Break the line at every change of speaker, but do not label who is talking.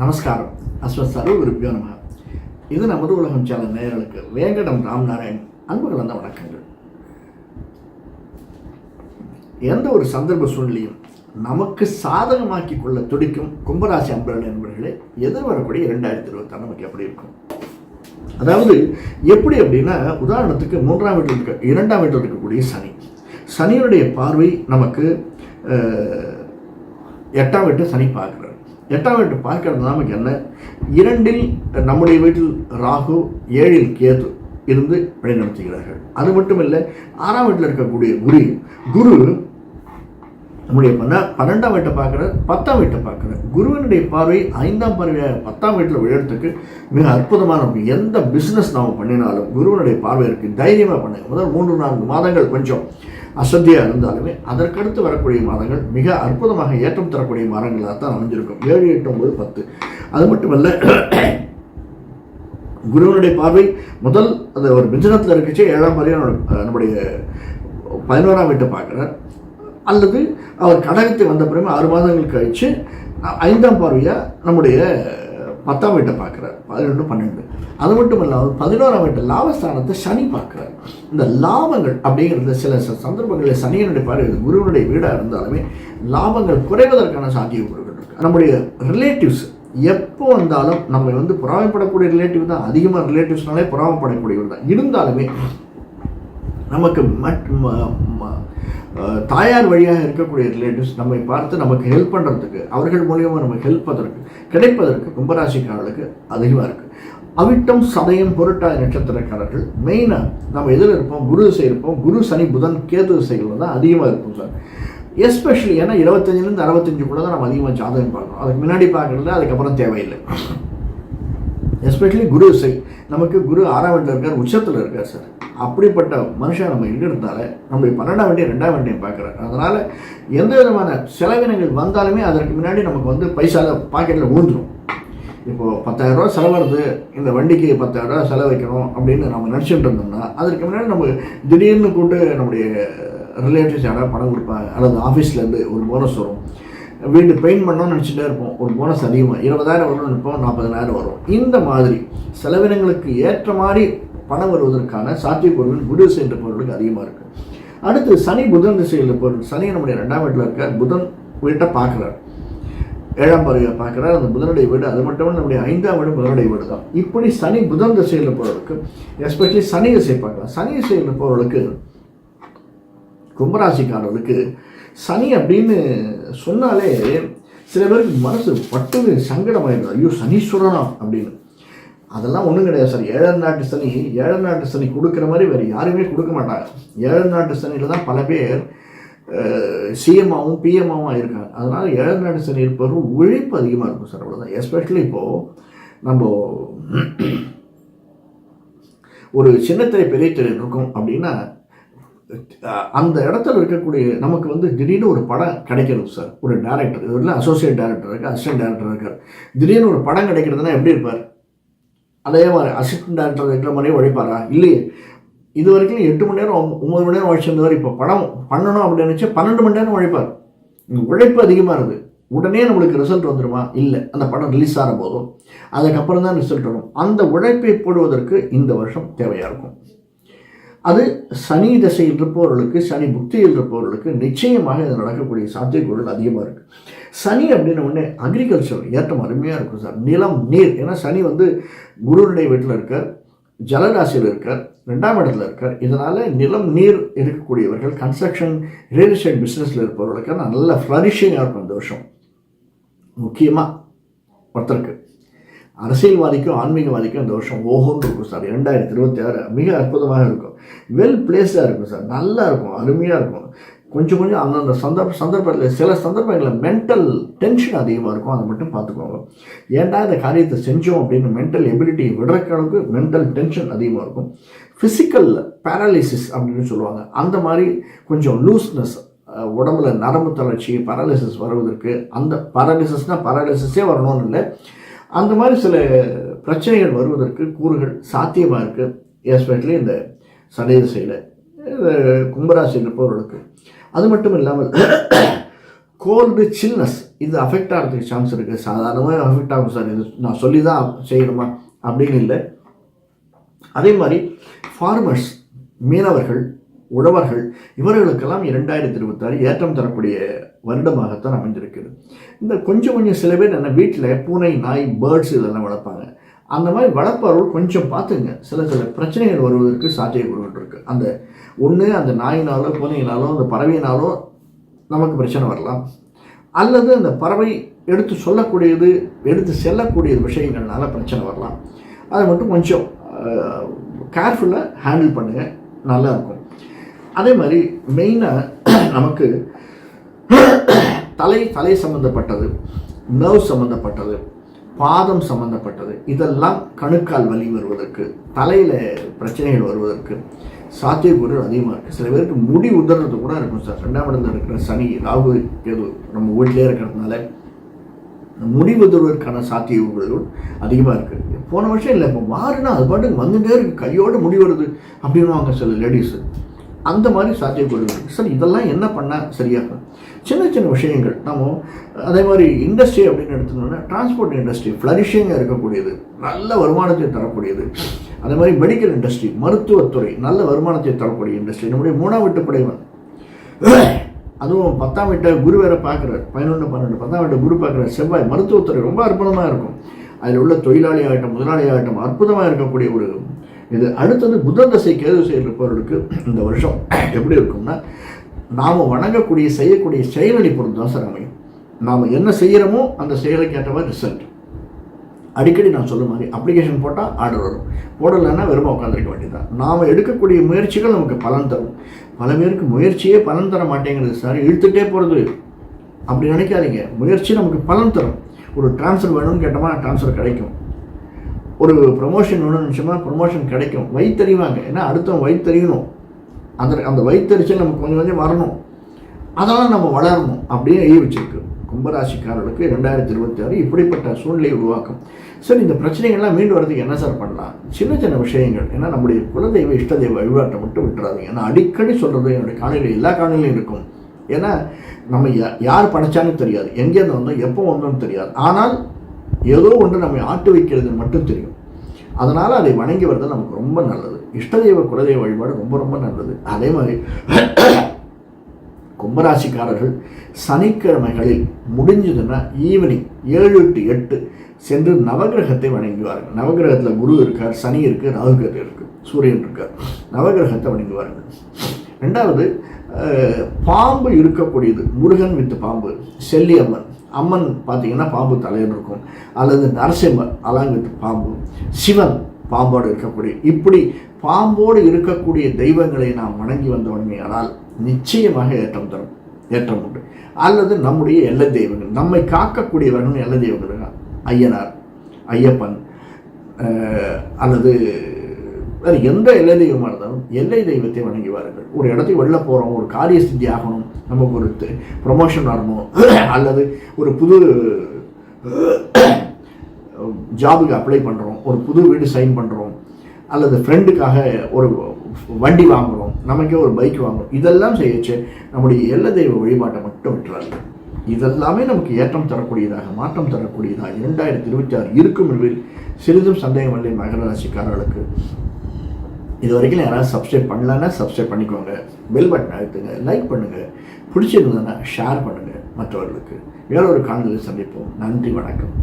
நமஸ்காரம். அஸ்வத் சர்வ குருப்பியோ நம இது நமது உலகம் சேனல் நேயர்களுக்கு வேங்கடம் ராம்நாராயண் அன்பு கலந்த வணக்கங்கள். எந்த ஒரு சந்தர்ப்ப சூழ்நிலையும் நமக்கு சாதகமாக்கி கொள்ள துடிக்கும் கும்பராசி அன்பர்கள் என்பவர்களே எதிர்வரக்கூடிய இரண்டாயிரத்தி இருபத்தாறு நமக்கு எப்படி இருக்கும்? அதாவது எப்படி அப்படின்னா உதாரணத்துக்கு மூன்றாம் வீட்டில் இருக்க இரண்டாம் வீட்டில் இருக்கக்கூடிய சனி. சனியுடைய பார்வை நமக்கு எட்டாம் வீட்டை சனி பார்க்குறாரு. எட்டாம் வீட்டு பார்க்கறது நமக்கு என்ன? இரண்டில் நம்முடைய வீட்டில் ராகு ஏழில் கேது இருந்து வழிநடத்துகிறார்கள். அது மட்டும் இல்லை ஆறாம் வீட்டில் இருக்கக்கூடிய குரு குரு நம்முடைய பன்ன பன்னெண்டாம் வீட்டை பார்க்குறார் பத்தாம் வீட்டை பார்க்குறார் குருவினுடைய பார்வை ஐந்தாம் பார்வையாக பத்தாம் வீட்டில் விழுறதுக்கு மிக அற்புதமான ஒரு எந்த பிஸ்னஸ் நாம் பண்ணினாலும் குருவினுடைய பார்வை இருக்குது தைரியமாக பண்ணுங்க முதல் மூன்று நான்கு மாதங்கள் கொஞ்சம். அசத்தியாக இருந்தாலுமே அதற்கடுத்து வரக்கூடிய மாதங்கள் மிக அற்புதமாக ஏற்றம் தரக்கூடிய மாதங்களாக தான் அமைஞ்சிருக்கும். ஏழு எட்டு ஒன்பது பத்து. அது மட்டுமல்ல குருவனுடைய பார்வை முதல் அந்த ஒரு மிஞ்சனத்தில் இருக்குச்சு ஏழாம் பார்வையாக நம்முடைய- நம்முடைய பதினோராம் வீட்டை பார்க்குறார். அல்லது அவர் கடகத்தை வந்த பிறகு ஆறு மாதங்கள் கழித்து ஐந்தாம் பார்வையாக நம்முடைய பத்தாம் வீட்டை பார்க்குறார் பதினொன்று பன்னெண்டு. அது மட்டும் இல்லாமல் பதினோராம் வீட்டு லாபஸ்தானத்தை சனி பார்க்குறார். இந்த லாபங்கள் அப்படிங்கிறது சில சந்தர்ப்பங்களில் சனியனுடைய பார்வை குருவனுடைய வீடாக இருந்தாலுமே லாபங்கள் குறைவதற்கான சாத்தியக்கூறுகள் இருக்குது நம்முடைய ரிலேட்டிவ்ஸ் எப்போ வந்தாலும் நம்ம வந்து பொறாமைப்படக்கூடிய ரிலேட்டிவ் தான். அதிகமாக ரிலேட்டிவ்ஸ்னாலே பொறாமைப்படக்கூடியவர் தான். இருந்தாலுமே நமக்கு மட் தாயார் வழியாக இருக்கக்கூடிய ரிலேட்டிவ்ஸ் நம்மை பார்த்து நமக்கு ஹெல்ப் பண்ணுறதுக்கு அவர்கள் மூலியமாக நமக்கு ஹெல்ப் பண்ணுறதுக்கு கிடைப்பதற்கு கும்பராசிக்காரர்களுக்கு அதிகமாக இருக்குது அவிட்டம் சதயம் பொருட்டாய் நட்சத்திரக்காரர்கள் மெயினாக நம்ம எதில் இருப்போம் குரு திசை இருப்போம் குரு சனி புதன் கேது திசைகள் தான் அதிகமாக இருக்கும் சார். எஸ்பெஷலி ஏன்னா இருபத்தஞ்சிலேருந்து கூட தான் நம்ம அதிகமாக ஜாதகம் பார்க்கணும். அதுக்கு முன்னாடி பார்க்குறதுல அதுக்கப்புறம் தேவையில்லை. எஸ்பெஷலி குரு இசை நமக்கு குரு ஆறாம் வீட்டில் இருக்கார் உச்சத்தில் இருக்கார் சார். அப்படிப்பட்ட மனுஷன் நம்ம எங்கே இருந்தாலே நம்முடைய பன்னெண்டாம் வண்டியை ரெண்டாம் வண்டியை பார்க்குறாரு. அதனால் எந்த விதமான செலவினங்கள் வந்தாலுமே அதற்கு முன்னாடி நமக்கு வந்து பைசாவில் பாக்கெட்டில் விழுந்துடும் இப்போது பத்தாயிரரூவா செலவருது இந்த வண்டிக்கு பத்தாயிரரூவா செலவைக்கணும் அப்படின்னு நம்ம நினச்சிட்டு இருந்தோம்னா அதற்கு முன்னாடி நம்ம திடீர்னு கூட்டு நம்முடைய ரிலேட்டிவ்ஸ் யாராவது பணம் கொடுப்பாங்க அல்லது ஆஃபீஸ்லேருந்து ஒரு போனஸ் வரும். வீடு பெயிண்ட் பண்ணோம்னு நினச்சிட்டே இருப்போம் ஒரு போனஸ் அதிகமாக இருபதாயிரம் வரும்னு நினைப்போம் நாற்பதாயிரம் வரும். இந்த மாதிரி செலவினங்களுக்கு ஏற்ற மாதிரி பணம் வருவதற்கான சாத்தியக்கூறுகள் குரு சென்ற பொருளுக்கு அதிகமாக இருக்குது அடுத்து சனி புதன் திசையில் பொருள் சனி நம்முடைய ரெண்டாம் வீட்டில் இருக்கார். புதன் வீட்டை பார்க்குறார். ஏழாம் பறவை பார்க்குறார். அந்த புதனுடைய வீடு அது மட்டும் நம்முடைய ஐந்தாம் வீடு புதனுடைய வீடு தான் இப்படி சனி புதன் திசையில் போகிறவருக்கு எஸ்பெஷலி சனி திசை பார்க்கலாம். சனி திசையில் போகிறவர்களுக்கு கும்பராசிக்காரர்களுக்கு சனி அப்படின்னு சொன்னாலே சில பேருக்கு மனசு பட்டு சங்கடமாயிடும் ஐயோ சனீஸ்வரனா அப்படின்னு. அதெல்லாம் ஒன்றும் கிடையாது சார். ஏழரை நாட்டு சனி ஏழரை நாட்டு சனி கொடுக்குற மாதிரி வேறு யாருமே கொடுக்க மாட்டாங்க. ஏழரை நாட்டு சனியில் தான் பல பேர் சிஎம்மாவும் பிஎம்மாவும் இருக்காங்க அதனால் ஏழரை நாட்டு சனி இருப்பவரும் உழைப்பு அதிகமாக இருக்கும் சார் அவ்வளோதான் எஸ்பெஷலி இப்போது நம்ம ஒரு சின்னத்திரை பெரிய திரை இருக்கும் அப்படின்னா அந்த இடத்துல இருக்கக்கூடிய நமக்கு வந்து திடீர்னு ஒரு படம் கிடைக்கிறது சார். ஒரு டேரக்டர் இதில் அசோசியேட் டேரக்டர் இருக்கு அசிஸ்டன்ட் டேரக்டர் இருக்கார். திடீர்னு ஒரு படம் கிடைக்கிறதுனா எப்படி இருப்பார்? அதே மாதிரி அசிஸ்டன்ட் டேரக்டர் மணி மாதிரியே உழைப்பாரா? இல்லையே. இது வரைக்கும் எட்டு மணி நேரம் ஒம்ப- மணி நேரம் உழைச்சிருந்தவர் இப்போ படம் பண்ணணும் அப்படின்னு நினச்சி பன்னெண்டு மணி நேரம் உழைப்பார். இங்கே உழைப்பு அதிகமாக இருக்குது உடனே நம்மளுக்கு ரிசல்ட் வந்துடுமா இல்லை. அந்த படம் ரிலீஸ் ஆகிற போதும். அதுக்கப்புறம் தான் ரிசல்ட் வரும். அந்த உழைப்பை போடுவதற்கு இந்த வருஷம் தேவையாக இருக்கும். அது சனி திசையில் இருப்பவர்களுக்கு சனி புக்தியில் இருப்பவர்களுக்கு நிச்சயமாக இது நடக்கக்கூடிய சாத்தியக்கூறுகள் அதிகமாக இருக்குது சனி அப்படின்னு உடனே அக்ரிகல்ச்சர் ஏற்றம் அருமையாக இருக்கும் சார். நிலம் நீர். ஏன்னா சனி வந்து குருனுடைய வீட்டில் இருக்கார் ஜலராசியில் இருக்கார் ரெண்டாம் இடத்துல இருக்கார். இதனால் நிலம் நீர் இருக்கக்கூடியவர்கள் கன்ஸ்ட்ரக்ஷன் ரியல் எஸ்டேட் பிஸ்னஸில் இருப்பவர்களுக்கு நல்ல ஃப்ளரிஷிங்காக இருக்கும் இந்த வருஷம். முக்கியமாக ஒருத்தருக்கு. அரசியல்வாதிக்கும் ஆன்மீகவாதிக்கும் இந்த வருஷம் ஓஹோன்னு இருக்கும் சார். ரெண்டாயிரத்தி இருபத்தி ஆறு மிக அற்புதமாக இருக்கும். வெல் பிளேஸ்டாக இருக்கும் சார். நல்லா இருக்கும் அருமையாக இருக்கும். கொஞ்சம் கொஞ்சம் அந்தந்த சந்தர்ப்ப சந்தர்ப்பத்தில் சில சந்தர்ப்பங்களில் மென்டல் டென்ஷன் அதிகமாக இருக்கும். அதை மட்டும் பார்த்துக்கோங்க. ஏன்டா இந்த காரியத்தை செஞ்சோம் அப்படின்னு மென்டல் எபிலிட்டி விடுறக்க மென்டல் டென்ஷன் அதிகமாக இருக்கும். ஃபிசிக்கல் பேரலிசிஸ் அப்படின்னு சொல்லுவாங்க. அந்த மாதிரி கொஞ்சம் லூஸ்னஸ் உடம்புல நரம்பு தளர்ச்சி பராலிசிஸ் வருவதற்கு அந்த பராலிசிஸ்னால் பராலிசிஸே வரணும்னு இல்லை. அந்த மாதிரி சில பிரச்சனைகள் வருவதற்கு கூறுகள் சாத்தியமாக இருக்குது எஸ்பெஷலி இந்த சனி திசையில் கும்பராசி இருப்பவர்களுக்கு. அது மட்டும் இல்லாமல் கோல்டு சில்னஸ் இது அஃபெக்ட் ஆகிறதுக்கு சான்ஸ் இருக்குது சாதாரணமாக அஃபெக்ட் ஆகும் சார். இது நான் சொல்லி தான் செய்யணுமா? அப்படின்னு இல்லை. அதே மாதிரி ஃபார்மர்ஸ் மீனவர்கள் உழவர்கள் இவர்களுக்கெல்லாம் இரண்டாயிரத்தி இருபத்தாறு ஏற்றம் தரக்கூடிய வருடமாகத்தான் அமைந்திருக்கிறது. இந்த கொஞ்சம் கொஞ்சம் சில பேர் என்ன வீட்டில் பூனை நாய் பேர்ட்ஸ் இதெல்லாம் வளர்ப்பாங்க. அந்த மாதிரி வளர்ப்பவர்கள் கொஞ்சம் பார்த்துங்க. சில சில பிரச்சனைகள் வருவதற்கு சாத்தியக்கூறுகள் இருக்குது அந்த ஒன்று அந்த நாயினாலோ பூனையினாலோ அந்த பறவையினாலோ நமக்கு பிரச்சனை வரலாம். அல்லது அந்த பறவை எடுத்து சொல்லக்கூடியது எடுத்து செல்லக்கூடிய விஷயங்கள்னால பிரச்சனை வரலாம். அதை மட்டும் கொஞ்சம் கேர்ஃபுல்லாக ஹேண்டில் பண்ணுங்கள் நல்லா இருக்கும். அதே மாதிரி மெயினாக நமக்கு தலை தலை சம்மந்தப்பட்டது நர்வ் சம்மந்தப்பட்டது பாதம் சம்மந்தப்பட்டது இதெல்லாம் கணுக்கால் வலி வருவதற்கு தலையில் பிரச்சனைகள் வருவதற்கு சாத்தியக்கூறு அதிகமாக இருக்குது சில பேருக்கு முடி உதறது கூட இருக்கும் சார். ரெண்டாம் இடத்துல இருக்கிற சனி ராகு கேது நம்ம வீட்டிலே இருக்கிறதுனால முடி உதறுவதற்கான சாத்தியக்கூறுகள் அதிகமாக இருக்குது போன வருஷம் இல்லை இப்போ மாறுனா அது பாட்டுக்கு வந்துட்டே இருக்குது கையோடு முடி வருது அப்படின்வாங்க சில லேடிஸு அந்த மாதிரி சாத்தியக்கூறுகள் சார் இதெல்லாம் என்ன பண்ணால் சரியாகும் சின்ன சின்ன விஷயங்கள். நம்ம அதே மாதிரி இண்டஸ்ட்ரி அப்படின்னு எடுத்துக்கணும்னா டிரான்ஸ்போர்ட் இண்டஸ்ட்ரி ஃப்ளரிஷிங்காக இருக்கக்கூடியது நல்ல வருமானத்தை தரக்கூடியது. அதே மாதிரி மெடிக்கல் இண்டஸ்ட்ரி மருத்துவத்துறை நல்ல வருமானத்தை தரக்கூடிய இண்டஸ்ட்ரி நம்முடைய மூணாம் வீட்டு படைவன். அதுவும் பத்தாம் வீட்டை குரு வேற பார்க்குறாரு. பதினொன்று பன்னெண்டு பத்தாம் வீட்டை குரு பார்க்குறாரு. செவ்வாய் மருத்துவத்துறை ரொம்ப அற்புதமாக இருக்கும். அதில் உள்ள தொழிலாளி ஆகட்டும் முதலாளி ஆகட்டும் அற்புதமாக இருக்கக்கூடிய ஒரு இது அடுத்தது புதன் தசை கேது செயல் இருப்பவர்களுக்கு இந்த வருஷம் எப்படி இருக்கும்னா நாம் வணங்கக்கூடிய செய்யக்கூடிய செயலடி பொறுத்து தான் சார் அமையும். நாம் என்ன செய்கிறோமோ அந்த செயலுக்கு ஏற்ற மாதிரி ரிசல்ட் அடிக்கடி நான் சொல்ல மாதிரி அப்ளிகேஷன் போட்டால் ஆர்டர் வரும். போடலைன்னா வெறும் உட்காந்துருக்க வேண்டியதான் நாம் எடுக்கக்கூடிய முயற்சிகள் நமக்கு பலன் தரும். பல பேருக்கு முயற்சியே பலன் தர மாட்டேங்கிறது சார். இழுத்துட்டே போகிறது அப்படி நினைக்காதீங்க. முயற்சி நமக்கு பலன் தரும். ஒரு டிரான்ஸ்ஃபர் வேணும்னு கேட்டோமா டிரான்ஸ்ஃபர் கிடைக்கும். ஒரு ப்ரொமோஷன் ஒன்று நிமிஷமாக ப்ரொமோஷன் கிடைக்கும். வயிற்றறிவாங்க ஏன்னா அடுத்தவங்க வயிற்றறியணும் அந்த அந்த வயிற்றறிச்சல் நமக்கு கொஞ்சம் கொஞ்சம் வரணும். அதெல்லாம் நம்ம வளரணும் அப்படின்னு எழுதி வச்சிருக்கு. கும்பராசிக்காரர்களுக்கு ரெண்டாயிரத்தி இருபத்தி ஆறு இப்படிப்பட்ட சூழ்நிலையை உருவாக்கும். சார் இந்த பிரச்சனைகள்லாம் மீண்டு வரதுக்கு என்ன சார் பண்ணலாம்? சின்ன சின்ன விஷயங்கள். ஏன்னா நம்முடைய குலதெய்வ இஷ்ட தெய்வ வழிபாட்டை மட்டும் விட்டுறாதீங்க. ஏன்னா அடிக்கடி சொல்கிறது என்னுடைய காலையில் எல்லா காலையிலையும் இருக்கும். ஏன்னா நம்ம யார் படைச்சாலும் தெரியாது. எங்கேருந்து வந்தோம் எப்போ வந்தோம்னு தெரியாது. ஆனால் ஏதோ ஒன்று நம்மை ஆட்டு வைக்கிறது மட்டும் தெரியும். அதனால் அதை வணங்கி வருது நமக்கு ரொம்ப நல்லது. இஷ்டதெய்வ குலதெய்வ வழிபாடு ரொம்ப ரொம்ப நல்லது. அதே மாதிரி கும்பராசிக்காரர்கள் சனிக்கிழமைகளில் முடிஞ்சதுன்னா ஈவினிங் ஏழு டு எட்டு சென்று நவகிரகத்தை வணங்குவார்கள். நவகிரகத்தில் குரு இருக்கார் சனி இருக்குது ராகுகத்தை இருக்குது சூரியன் இருக்கார். நவகிரகத்தை வணங்குவார்கள். ரெண்டாவது பாம்பு இருக்கக்கூடியது. முருகன் வித்து பாம்பு செல்லியம்மன். அம்மன் பார்த்தீங்கன்னா பாம்பு தலையில் இருக்கும். அல்லது நரசிம்மர் அலாங்கிட்டு பாம்பு சிவன் பாம்போடு இருக்கக்கூடிய இப்படி பாம்போடு இருக்கக்கூடிய தெய்வங்களை நாம் வணங்கி வந்தோடனே ஆனால் நிச்சயமாக ஏற்றம் தரும் ஏற்றம் உண்டு. அல்லது நம்முடைய எல்லை தெய்வங்கள் நம்மை காக்கக்கூடியவர்கள் எல்லை தெய்வங்கள் ஐயனார் ஐயப்பன் அல்லது வேறு எந்த எல்லை தெய்வமாக இருந்தாலும் எல்லை தெய்வத்தை வணங்கி வாருங்கள். ஒரு இடத்துக்கு வெளில போகிறோம் ஒரு காரிய சித்தி ஆகணும் நமக்கு ஒரு ப்ரொமோஷன் வரணும் அல்லது ஒரு புது ஜாபுக்கு அப்ளை பண்ணுறோம் ஒரு புது வீடு சைன் பண்ணுறோம் அல்லது ஃப்ரெண்டுக்காக ஒரு வண்டி வாங்குகிறோம் நமக்கே ஒரு பைக் வாங்குகிறோம் இதெல்லாம் செய்யச்சு நம்முடைய எல்லை தெய்வ வழிபாட்டை மட்டும் விட்டுறாரு இதெல்லாமே நமக்கு ஏற்றம் தரக்கூடியதாக மாற்றம் தரக்கூடியதாக இரண்டாயிரத்தி இருபத்தி ஆறு இருக்கும் என்பதில் சிறிதும் சந்தேகம் இல்லை மகர ராசிக்காரர்களுக்கு. இது வரைக்கும் யாராவது சப்ஸ்கிரைப் பண்ணலன்னா சப்ஸ்கிரைப் பண்ணிக்கோங்க. பெல் பட்டன் அழுத்துங்க லைக் பண்ணுங்கள் பிடிச்சிருந்ததுன்னா ஷேர் பண்ணுங்கள் மற்றவர்களுக்கு. வேறொரு காணொலியில் சந்திப்போம். நன்றி வணக்கம்.